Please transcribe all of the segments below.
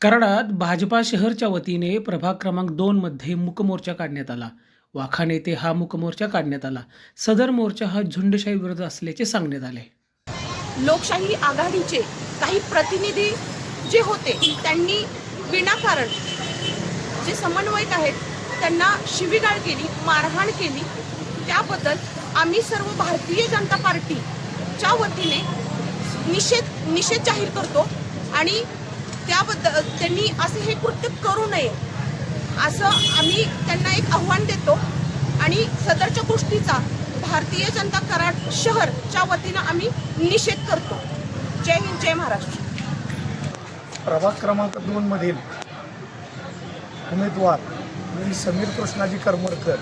कराडात भाजपा शहरच्या वतीने प्रभाग क्रमांक दोनमध्ये मूकमोर्चा काढण्यात आला. वाखाण येथे हा मूकमोर्चा काढण्यात आला. सदर मोर्चा हा झुंडशाही विरोध असल्याचे सांगण्यात आले. लोकशाही आघाडीचे काही प्रतिनिधी जे होते त्यांनी विनाकारण जे समन्वयक आहेत त्यांना शिवीगाळ केली मारहाण केली. त्याबद्दल आम्ही सर्व भारतीय जनता पार्टीच्या वतीने निषेध निषेध जाहीर करतो आणि त्याबद्दल त्यांनी असे हे कृत्य करू नये. असं आम्ही त्यांना एक आव्हान देतो. आणि सदरच्या गोष्टीचा भारतीय जनता कराड शहरच्या वतीनं आम्ही निषेध करतो. जय हिंद जय महाराष्ट्र. प्रभाग क्रमांक दोनमधील उमेदवार मी समीर कृष्णाजी करमरकर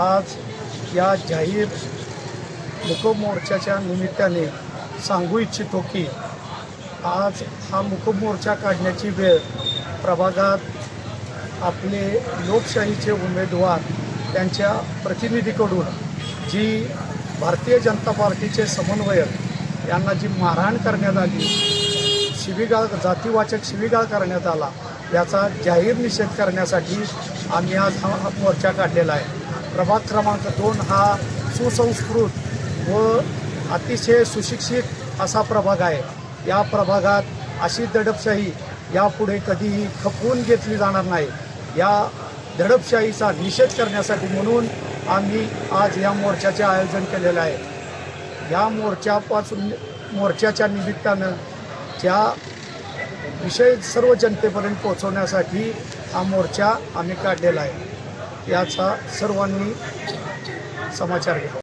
आज या जाहीर लोकमोर्चाच्या निमित्ताने सांगू इच्छितो की आज हा मुकमोर्चा काढण्याची वेळ. प्रभागात आपले लोकशाहीचे उमेदवार त्यांच्या प्रतिनिधीकडून जी भारतीय जनता पार्टीचे समन्वयक यांना जी मारहाण करण्यात आली शिवीगाळ जातीवाचक शिवीगाळ करण्यात आला याचा जाहीर निषेध करण्यासाठी आम्ही आज हा हा मोर्चा काढलेला आहे. प्रभाग क्रमांक दोन हा सुसंस्कृत व अतिशय सुशिक्षित असा प्रभाग आहे. या प्रभागात अशी दडपशाही यापुढे कधीही खपवून घेतली जाणार नाही. या दडपशाहीचा निषेध करण्यासाठी म्हणून आम्ही आज या मोर्चाचे आयोजन केलेलं आहे. या मोर्चापासून मोर्चाच्या निमित्तानं ज्या विषय सर्व जनतेपर्यंत पोहोचवण्यासाठी हा मोर्चा आम्ही काढलेला आहे. याचा सर्वांनी समाचार घ्यावा